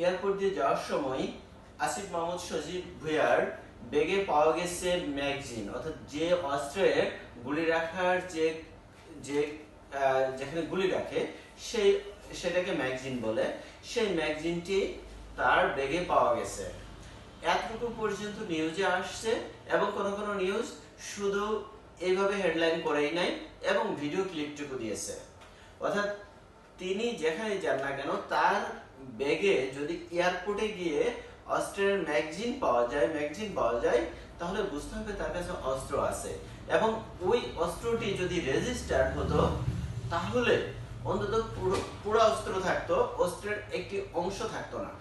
Airport দিয়ে যাওয়ার সময় আসিফ মাহমুদ সজীব ভুয়ার বেগে পাওয়া গেছে ম্যাগজিন। অর্থাৎ যে অস্ত্রে গুলি রাখার যে যে যেখানে গুলি রাখে, সেই, সেটাকে ম্যাগজিন বলে। সেই ম্যাগজিনটি তার বেগে পাওয়া গেছে। এতটুকু পর্যন্ত নিউজে আসছে এবং কোন কোন নিউজ শুধু এইভাবে হেডলাইন করেই নাই এবং ভিডিও ক্লিপটুকু দিয়েছে। অর্থাৎ তিনি যেখানে যান না কেন, তার ব্যাগে যদি এয়ারপোর্টে গিয়ে অস্ত্রের ম্যাগজিন পাওয়া যায়, ম্যাগজিন পাওয়া যায়, তাহলে বুঝতে হবে তার কাছে অস্ত্র আছে। এবং ওই অস্ত্রটি যদি রেজিস্টার্ড হতো, তাহলে অন্তত পুরো পুরো অস্ত্র থাকতো, অস্ত্রের একটি অংশ থাকতো না।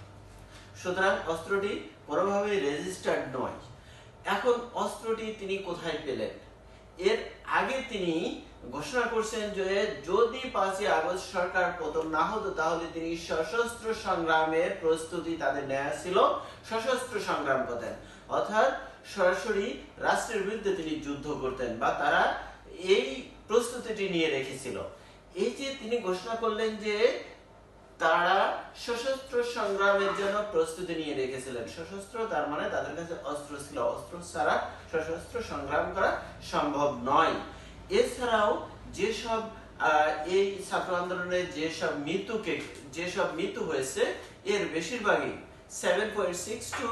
সুতরাং অস্ত্রটি কোনোভাবেই রেজিস্টার্ড নয়। এখন অস্ত্রটি তিনি কোথায় পেলেন? এর আগে তিনি ঘোষণা করছেন যে যদি পাঁচই আগস্ট সরকার পতন না হতো, তাহলে তিনি সশস্ত্র সংগ্রামের প্রস্তুতি তাদের নেওয়া ছিল। সশস্ত্র সংগ্রাম করতেন। অর্থাৎ সরাসরি রাষ্ট্রের বিরুদ্ধে তিনি যুদ্ধ করতেন বা তারা এই প্রস্তুতিটি নিয়ে রেখেছিল। এই যে তিনি ঘোষণা করলেন যে তারা সশস্ত্র সংগ্রামের জন্য প্রস্তুতি নিয়ে রেখেছিলেন। সশস্ত্র তার মানে তাদের কাছে অস্ত্র ছিল। অস্ত্র ছাড়া সশস্ত্র সংগ্রাম করা সম্ভব নয়। এছাড়াও যেসব এই ছাত্র আন্দোলনের যেসব মৃত্যুকে, যেসব মৃত্যু হয়েছে, এর বেশিরভাগই সেভেন পয়েন্ট সিক্স টু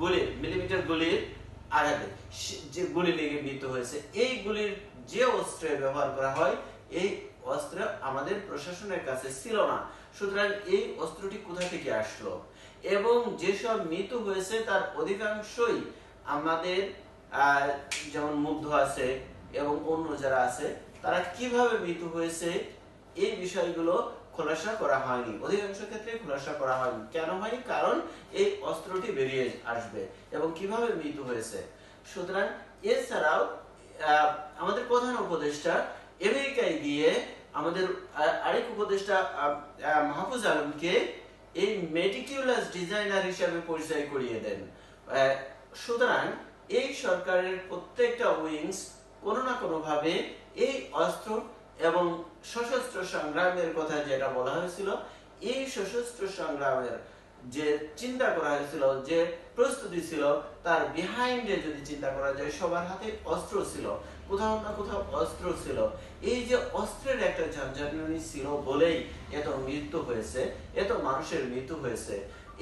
গুলির মিলিমিটার গুলির আঘাতে যে গুলি লেগে মৃত্যু হয়েছে, এই গুলির যে অস্ত্রে ব্যবহার করা হয়, এই অস্ত্র আমাদের প্রশাসনের কাছে ছিল না। সুতরাং এই অস্ত্রটি কোথা থেকে আসলো? এবং যেসব মৃত্যু হয়েছে, তার অধিকাংশই আমাদের যেমন মুগ্ধ আছে এবং অন্য যারা আছে, তারা কীভাবে মৃত্যু হয়েছে, এই বিষয়গুলো খোলাসা করা হয়নি। অধিকাংশ ক্ষেত্রে খোলাসা করা হয়নি। কেন হয়নি? কারণ এই অস্ত্রটি বেরিয়ে আসবে এবং কীভাবে মৃত্যু হয়েছে? সুতরাং এছাড়াও আমাদের প্রধান উপদেষ্টা আমেরিকায় গিয়ে আমাদের আরেক উপদেষ্টা মাহফুজ আলমকে এই মেটিকিউলাস ডিজাইনার হিসাবে পরিচয় করিয়ে দেন। সুতরাং এই সরকারের প্রত্যেকটা উইংস কোনো না কোনো ভাবে এই অস্ত্র এবং সশস্ত্র সংগ্রামের কথা যেটা বলা হয়েছিল, এই সশস্ত্র সংগ্রামের যে চিন্তা করা হয়েছিল, যে প্রস্তুতি ছিল, তার বিহাইন্ডে যদি চিন্তা করা যায়, সবার হাতে অস্ত্র ছিল, কোথাও না কোথাও অস্ত্র ছিল। এই যে অস্ত্রের একটা ঝঞ্ঝানি ছিল বলেই এত মৃত্যু হয়েছে, এত মানুষের মৃত্যু হয়েছে।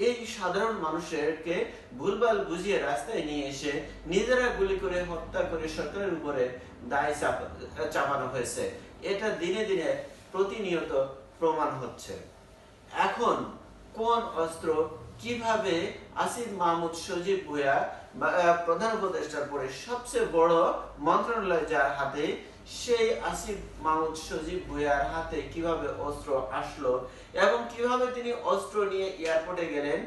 এই সাধারণ মানুষেরকে ভুলভাল বুঝিয়ে রাস্তায় নিয়ে এসে নিজেরা গুলি করে হত্যা করে সরকারের উপরে দায় চাপানো হয়েছে। এটা দিনে দিনে প্রতিনিয়ত প্রমাণ হচ্ছে। এখন কোন অস্ত্র কীভাবে আসিফ মাহমুদ সজীব ভুয়া প্রধান উপদেষ্টার পরে সবচেয়ে বড় মন্ত্রণালয় যার হাতে সেই আসিফ মাহমুদ সজীব ভুয়ার হাতে কীভাবে অস্ত্র আসলো এবং কীভাবে তিনি অস্ত্র নিয়ে এয়ারপোর্টে গেলেন,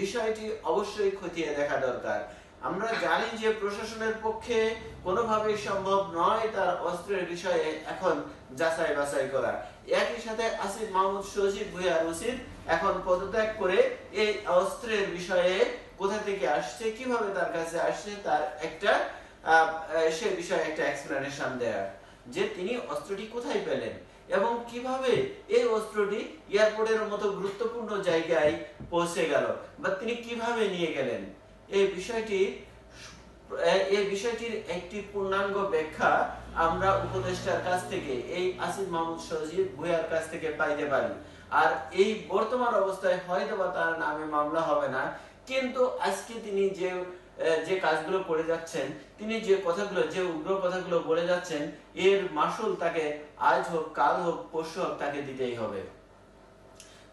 বিষয়টি অবশ্যই খতিয়ে দেখা দরকার। আমরা জানি যে প্রশাসনের পক্ষে কোনোভাবেই সম্ভব নয় তার অস্ত্রের বিষয়ে এখন যাচাই বাছাই করা। একই সাথে আসিফ মাহমুদ সজীব ভুইয়ার উচিত এখন পদত্যাগ করে এই অস্ত্রের বিষয়ে কোথা থেকে আসছে, কীভাবে তার কাছে আসছে, তার একটা সে বিষয়ে একটা এক্সপ্লেনেশন দেয়া যে তিনি অস্ত্রটি কোথায় পেলেন এবং কীভাবে এই অস্ত্রটি এয়ারপোর্টের মতো গুরুত্বপূর্ণ জায়গায় পৌঁছে গেল বা তিনি কীভাবে নিয়ে গেলেন, এই বিষয়টি, এই বিষয়টির একটি পূর্ণাঙ্গ ব্যাখ্যা আমরা উপদেষ্টার কাছ থেকে, এই আসিফ মাহমুদ সজিব ভুয়ার কাছ থেকে পাইতে পারি। আর এই বর্তমান অবস্থায় হয়তো বা তার নামে মামলা হবে না, কিন্তু আজকে তিনি যে যে কাজগুলো করে যাচ্ছেন, তিনি যে কথাগুলো, যে উগ্র কথাগুলো বলে যাচ্ছেন, এর মাসুল তাকে আজ হোক, কাল হোক, পরশু হোক তাকে দিতেই হবে।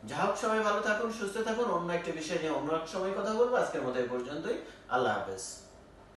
যা হোক, সবাই ভালো থাকুন, সুস্থ থাকুন। অন্য একটা বিষয় নিয়ে অন্য এক সময় কথা বলব। আজকের মতো এই পর্যন্তই। আল্লাহ হাফেজ।